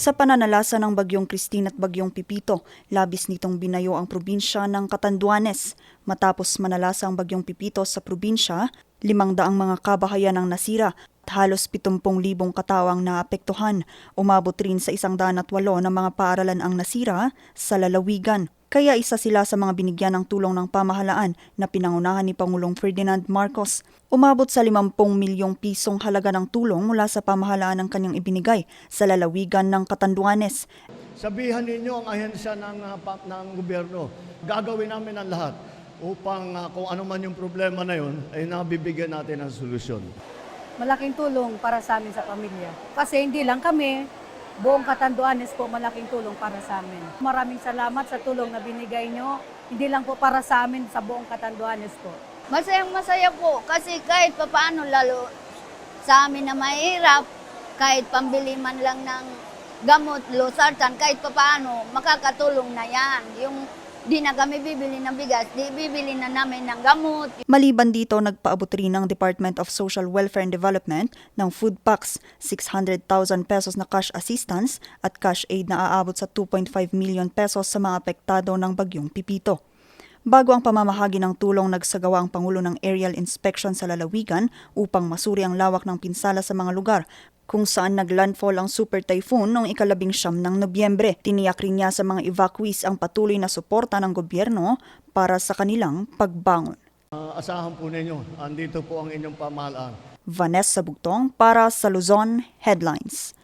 Sa pananalasa ng Bagyong Christine at Bagyong Pipito, labis nitong binayo ang probinsya ng Catanduanes. Matapos manalasa ang Bagyong Pipito sa probinsya, limang daang mga kabahayan ang nasira at halos 70,000 katawang naapektuhan. Umabot rin sa isang daan at walo ng mga paaralan ang nasira sa lalawigan. Kaya isa sila sa mga binigyan ng tulong ng pamahalaan na pinangunahan ni Pangulong Ferdinand Marcos. Umabot sa 50 milyong pisong halaga ng tulong mula sa pamahalaan ng kanyang ibinigay sa lalawigan ng Catanduanes. Sabihan ninyo ang ahensya ng, ah, ng gobyerno. Gagawin namin ang lahat upang ah, kung ano man yung problema na yun, ay nabibigyan natin ng solusyon. malaking tulong para sa amin sa pamilya. Kasi hindi lang kami, buong Katanduanes po malaking tulong para sa amin. Maraming salamat sa tulong na binigay nyo. Hindi lang po para sa amin, sa buong Katanduanes po. Masayang masaya po kasi kahit papaano lalo sa amin na mahirap, kahit pambili man lang ng gamot, losartan, kahit papaano, makakatulong na yan. Yung di na kami bibili ng bigas, di bibili na namin ng gamot. Maliban dito, nagpaabot rin ng Department of Social Welfare and Development ng food packs, 600,000 pesos na cash assistance at cash aid na aabot sa 2.5 million pesos sa mga apektado ng bagyong Pipito. Bago ang pamamahagi ng tulong, nagsagawa ang Pangulo ng aerial inspection sa lalawigan upang masuri ang lawak ng pinsala sa mga lugar kung saan naglandfall ang super typhoon noong ikalabing siyam ng Nobyembre. Tiniyak rin niya sa mga evacuees ang patuloy na suporta ng gobyerno para sa kanilang pagbangon. Ah, asahan po ninyo, andito po ang inyong pamahalaan. Vanessa Bugtong para sa Luzon Headlines.